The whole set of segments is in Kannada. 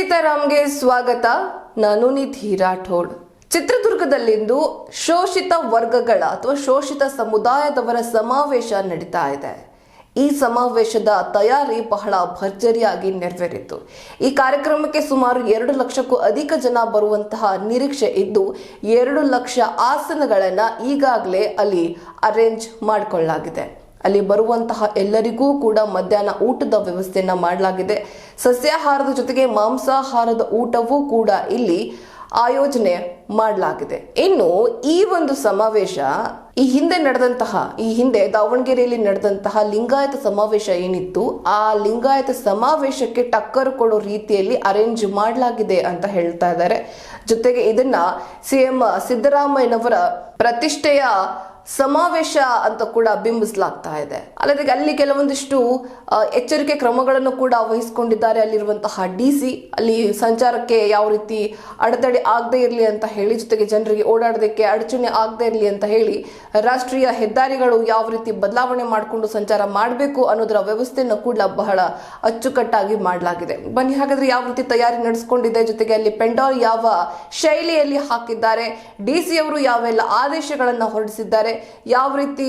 ಸೀತಾರಾಮ್ಗೆ ಸ್ವಾಗತ. ನಾನು ನಿಧಿ ರಾಠೋಡ್. ಚಿತ್ರದುರ್ಗದಲ್ಲಿಂದು ಶೋಷಿತ ವರ್ಗಗಳ ಅಥವಾ ಶೋಷಿತ ಸಮುದಾಯದವರ ಸಮಾವೇಶ ನಡೀತಾ ಇದೆ. ಈ ಸಮಾವೇಶದ ತಯಾರಿ ಬಹಳ ಭರ್ಜರಿಯಾಗಿ ನೆರವೇರಿತು. ಈ ಕಾರ್ಯಕ್ರಮಕ್ಕೆ ಸುಮಾರು ಎರಡು ಲಕ್ಷಕ್ಕೂ ಅಧಿಕ ಜನ ಬರುವಂತಹ ನಿರೀಕ್ಷೆ ಇದ್ದು, ಎರಡು ಲಕ್ಷ ಆಸನಗಳನ್ನು ಈಗಾಗಲೇ ಅಲ್ಲಿ ಅರೇಂಜ್ ಮಾಡಿಕೊಳ್ಳಲಾಗಿದೆ. ಅಲ್ಲಿ ಬರುವಂತಹ ಎಲ್ಲರಿಗೂ ಕೂಡ ಮಧ್ಯಾಹ್ನ ಊಟದ ವ್ಯವಸ್ಥೆಯನ್ನ ಮಾಡಲಾಗಿದೆ. ಸಸ್ಯಾಹಾರದ ಜೊತೆಗೆ ಮಾಂಸಾಹಾರದ ಊಟವೂ ಕೂಡ ಇಲ್ಲಿ ಆಯೋಜನೆ ಮಾಡಲಾಗಿದೆ. ಇನ್ನು ಈ ಒಂದು ಸಮಾವೇಶ, ಈ ಹಿಂದೆ ನಡೆದಂತಹ, ಈ ಹಿಂದೆ ದಾವಣಗೆರೆಯಲ್ಲಿ ನಡೆದಂತಹ ಲಿಂಗಾಯತ ಸಮಾವೇಶ ಏನಿತ್ತು, ಆ ಲಿಂಗಾಯತ ಸಮಾವೇಶಕ್ಕೆ ಟಕ್ಕರ್ ಕೊಡೋ ರೀತಿಯಲ್ಲಿ ಅರೇಂಜ್ ಮಾಡಲಾಗಿದೆ ಅಂತ ಹೇಳ್ತಾ ಇದ್ದಾರೆ. ಜೊತೆಗೆ ಇದನ್ನ ಸಿಎಂ ಸಿದ್ದರಾಮಯ್ಯನವರ ಪ್ರತಿಷ್ಠೆಯ ಸಮಾವೇಶ ಅಂತ ಕೂಡ ಬಿಂಬಿಸಲಾಗ್ತಾ ಇದೆ. ಅಲ್ಲದೆ ಅಲ್ಲಿ ಕೆಲವೊಂದಿಷ್ಟು ಎಚ್ಚರಿಕೆ ಕ್ರಮಗಳನ್ನು ಕೂಡ ವಹಿಸಿಕೊಂಡಿದ್ದಾರೆ ಅಲ್ಲಿರುವಂತಹ ಡಿ ಸಿ. ಅಲ್ಲಿ ಸಂಚಾರಕ್ಕೆ ಯಾವ ರೀತಿ ಅಡೆತಡೆ ಆಗದೆ ಇರಲಿ ಅಂತ ಹೇಳಿ, ಜೊತೆಗೆ ಜನರಿಗೆ ಓಡಾಡೋದಕ್ಕೆ ಅಡಚಣೆ ಆಗದೆ ಇರಲಿ ಅಂತ ಹೇಳಿ, ರಾಷ್ಟ್ರೀಯ ಹೆದ್ದಾರಿಗಳು ಯಾವ ರೀತಿ ಬದಲಾವಣೆ ಮಾಡಿಕೊಂಡು ಸಂಚಾರ ಮಾಡಬೇಕು ಅನ್ನೋದರ ವ್ಯವಸ್ಥೆಯನ್ನು ಕೂಡ ಬಹಳ ಅಚ್ಚುಕಟ್ಟಾಗಿ ಮಾಡಲಾಗಿದೆ. ಬನ್ನಿ, ಹಾಗಾದ್ರೆ ಯಾವ ರೀತಿ ತಯಾರಿ ನಡೆಸ್ಕೊಂಡಿದೆ, ಜೊತೆಗೆ ಅಲ್ಲಿ ಪೆಂಡಾಲ್ ಯಾವ ಶೈಲಿಯಲ್ಲಿ ಹಾಕಿದ್ದಾರೆ, ಡಿ ಸಿ ಅವರು ಯಾವೆಲ್ಲ ಆದೇಶಗಳನ್ನು ಹೊರಡಿಸಿದ್ದಾರೆ ಯಾವ ರೀತಿ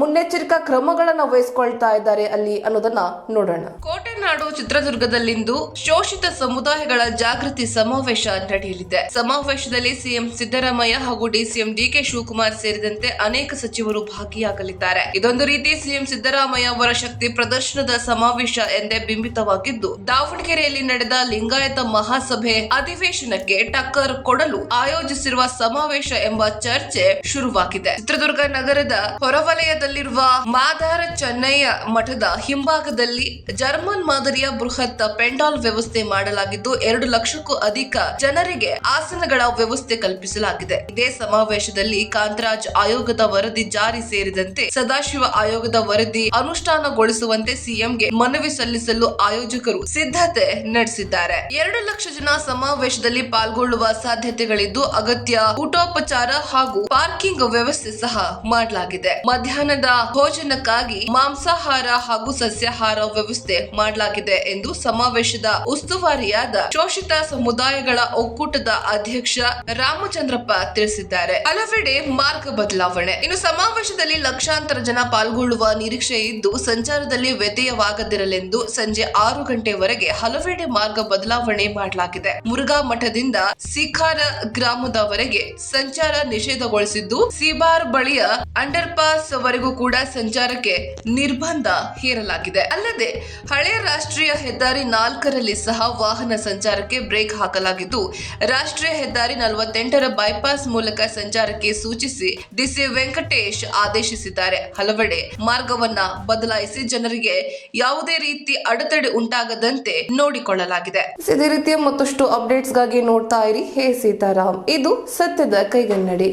ಮುನ್ನೆಚ್ಚರಿಕಾ ಕ್ರಮಗಳನ್ನ ವಹಿಸ್ಕೊಳ್ತಾ ಇದ್ದಾರೆ ಅಲ್ಲಿ ಅನ್ನೋದನ್ನ ನೋಡೋಣ. ಕೋಟೆನಾಡು ಚಿತ್ರದುರ್ಗದಲ್ಲಿಂದು ಶೋಷಿತ ಸಮುದಾಯಗಳ ಜಾಗೃತಿ ಸಮಾವೇಶ ನಡೆಯಲಿದೆ. ಸಮಾವೇಶದಲ್ಲಿ ಸಿಎಂ ಸಿದ್ದರಾಮಯ್ಯ ಹಾಗೂ ಡಿಸಿಎಂ ಡಿಕೆ ಶಿವಕುಮಾರ್ ಸೇರಿದಂತೆ ಅನೇಕ ಸಚಿವರು ಭಾಗಿಯಾಗಲಿದ್ದಾರೆ. ಇದೊಂದು ರೀತಿ ಸಿಎಂ ಸಿದ್ದರಾಮಯ್ಯ ಅವರ ಶಕ್ತಿ ಪ್ರದರ್ಶನದ ಸಮಾವೇಶ ಎಂದೇ ಬಿಂಬಿತವಾಗಿದ್ದು, ದಾವಣಗೆರೆಯಲ್ಲಿ ನಡೆದ ಲಿಂಗಾಯತ ಮಹಾಸಭೆ ಅಧಿವೇಶನಕ್ಕೆ ಟಕ್ಕರ್ ಕೊಡಲು ಆಯೋಜಿಸಿರುವ ಸಮಾವೇಶ ಎಂಬ ಚರ್ಚೆ ಶುರುವಾಗಿದೆ. ಚಿತ್ರದುರ್ಗ ನಗರದ ಹೊರವಲಯದಲ್ಲಿರುವ ಮಾದಾರ ಚೆನ್ನಯ್ಯ ಮಠದ ಹಿಂಭಾಗದಲ್ಲಿ ಜರ್ಮನ್ ಮಾದರಿಯ ಬೃಹತ್ ಪೆಂಡಾಲ್ ವ್ಯವಸ್ಥೆ ಮಾಡಲಾಗಿದ್ದು ಎರಡು ಲಕ್ಷಕ್ಕೂ ಅಧಿಕ ಜನರಿಗೆ ಆಸನಗಳ ವ್ಯವಸ್ಥೆ ಕಲ್ಪಿಸಲಾಗಿದೆ. ಇದೇ ಸಮಾವೇಶದಲ್ಲಿ ಕಾಂತರಾಜ್ ಆಯೋಗದ ವರದಿ ಜಾರಿ ಸೇರಿದಂತೆ ಸದಾಶಿವ ಆಯೋಗದ ವರದಿ ಅನುಷ್ಠಾನಗೊಳಿಸುವಂತೆ ಸಿಎಂಗೆ ಮನವಿ ಸಲ್ಲಿಸಲು ಆಯೋಜಕರು ಸಿದ್ಧತೆ ನಡೆಸಿದ್ದಾರೆ. ಎರಡು ಲಕ್ಷ ಜನ ಸಮಾವೇಶದಲ್ಲಿ ಪಾಲ್ಗೊಳ್ಳುವ ಸಾಧ್ಯತೆಗಳಿದ್ದು ಅಗತ್ಯ ಊಟೋಪಚಾರ ಹಾಗೂ ಪಾರ್ಕಿಂಗ್ ವ್ಯವಸ್ಥೆ ಸಹ ಮಾಡಲಾಗಿದೆ. ಮಧ್ಯಾಹ್ನದ ಭೋಜನಕ್ಕಾಗಿ ಮಾಂಸಾಹಾರ ಹಾಗೂ ಸಸ್ಯಾಹಾರ ವ್ಯವಸ್ಥೆ ಮಾಡಲಾಗಿದೆ. ಎಂದು ಸಮಾವೇಶದ ಉಸ್ತುವಾರಿಯಾದ ಶೋಷಿತ ಸಮುದಾಯಗಳ ಒಕ್ಕೂಟದ ಅಧ್ಯಕ್ಷ ರಾಮಚಂದ್ರಪ್ಪ ತಿಳಿಸಿದ್ದಾರೆ. ಹಲವೆಡೆ ಮಾರ್ಗ ಬದಲಾವಣೆ. ಇನ್ನು ಸಮಾವೇಶದಲ್ಲಿ ಲಕ್ಷಾಂತರ ಜನ ಪಾಲ್ಗೊಳ್ಳುವ ನಿರೀಕ್ಷೆ ಇದ್ದು ಸಂಚಾರದಲ್ಲಿ ವ್ಯತ್ಯಯವಾಗದಿರಲೆಂದು ಸಂಜೆ ಆರು ಗಂಟೆವರೆಗೆ ಹಲವೆಡೆ ಮಾರ್ಗ ಬದಲಾವಣೆ ಮಾಡಲಾಗಿದೆ. ಮುರುಘಾ ಮಠದಿಂದ ಸಿಖಾರ ಗ್ರಾಮದವರೆಗೆ ಸಂಚಾರ ನಿಷೇಧಗೊಳಿಸಿದ್ದು, ಸಿಬಾರ್ ಬಳಿಯ ಅಂಡರ್ ಪಾಸ್ ವರೆಗೂ ಕೂಡ ಸಂಚಾರಕ್ಕೆ ನಿರ್ಬಂಧ ಹೇರಲಾಗಿದೆ. ಅಲ್ಲದೆ ಹಳೆಯ ರಾಷ್ಟ್ರೀಯ ಹೆದ್ದಾರಿ ನಾಲ್ಕರಲ್ಲಿ ಸಹ ವಾಹನ ಸಂಚಾರಕ್ಕೆ ಬ್ರೇಕ್ ಹಾಕಲಾಗಿದ್ದು, ರಾಷ್ಟ್ರೀಯ ಹೆದ್ದಾರಿ ನಲವತ್ತೆಂಟರ ಬೈಪಾಸ್ ಮೂಲಕ ಸಂಚಾರಕ್ಕೆ ಸೂಚಿಸಿ ಡಿಸಿ ವೆಂಕಟೇಶ್ ಆದೇಶಿಸಿದ್ದಾರೆ. ಹಲವೆಡೆ ಮಾರ್ಗವನ್ನ ಬದಲಾಯಿಸಿ ಜನರಿಗೆ ಯಾವುದೇ ರೀತಿ ಅಡೆತಡೆ ಉಂಟಾಗದಂತೆ ನೋಡಿಕೊಳ್ಳಲಾಗಿದೆ. ಇದೇ ರೀತಿಯ ಮತ್ತಷ್ಟು ಅಪ್ಡೇಟ್ಸ್ಗಾಗಿ ನೋಡ್ತಾ ಇರಿ. ಹೇ ಸೀತಾರಾಮ್, ಇದು ಸತ್ಯದ ಕೈಗನ್ನಡಿ.